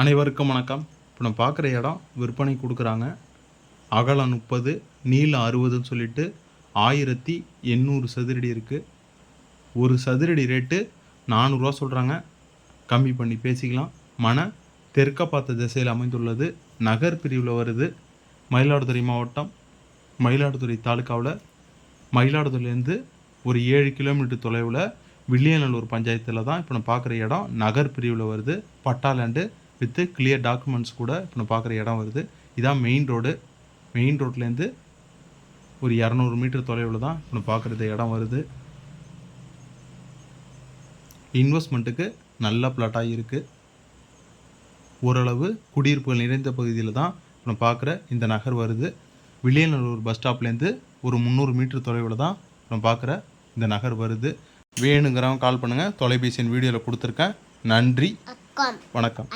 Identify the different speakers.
Speaker 1: அனைவருக்கும் வணக்கம். இப்போ நம்ம பார்க்குற இடம் விற்பனை கொடுக்குறாங்க. அகலம் முப்பது நீளம் அறுபதுன்னு சொல்லிட்டு ஆயிரத்தி எண்ணூறு சதுரடி இருக்குது ஒரு சதுரடி ரேட்டு நானூறுரூவா சொல்கிறாங்க கம்மி பண்ணி பேசிக்கலாம். மன தெற்க பார்த்த திசையில் அமைந்துள்ளது. நகர் பிரிவில் வருது. மயிலாடுதுறை மாவட்டம் மயிலாடுதுறை தாலுக்காவில் மயிலாடுதுறையிலேருந்து ஒரு ஏழு கிலோமீட்டர் தொலைவில் வில்லியநல்லூர் பஞ்சாயத்தில் தான் இப்போ நம்ம பார்க்குற இடம் நகர் பிரிவில் வருது. Patta land with clear documents கூட இப்போ நான் பார்க்குற இடம் வருது. இதான் மெயின் ரோடு மெயின் ரோட்லேருந்து ஒரு இரநூறு மீட்டர் தொலைவில் தான் இப்போ நான் பார்க்குறது இடம் வருது. இன்வெஸ்ட்மெண்ட்டுக்கு நல்ல பிளாட்டாக இருக்குது ஓரளவு குடியிருப்புகள் நிறைந்த பகுதியில் தான் இப்போ நான் பார்க்குற இந்த நகர் வருது. வில்லியநல்லூர் பஸ் ஸ்டாப்லேருந்து ஒரு முந்நூறு மீட்டர் தொலைவில் தான் நம்ம பார்க்குற இந்த நகர் வருது. வேணுங்கிறவங்க கால் பண்ணுங்கள் தொலைபேசியின் வீடியோவில் கொடுத்துருக்கேன். நன்றி. வணக்கம்.
Speaker 2: வணக்கம்.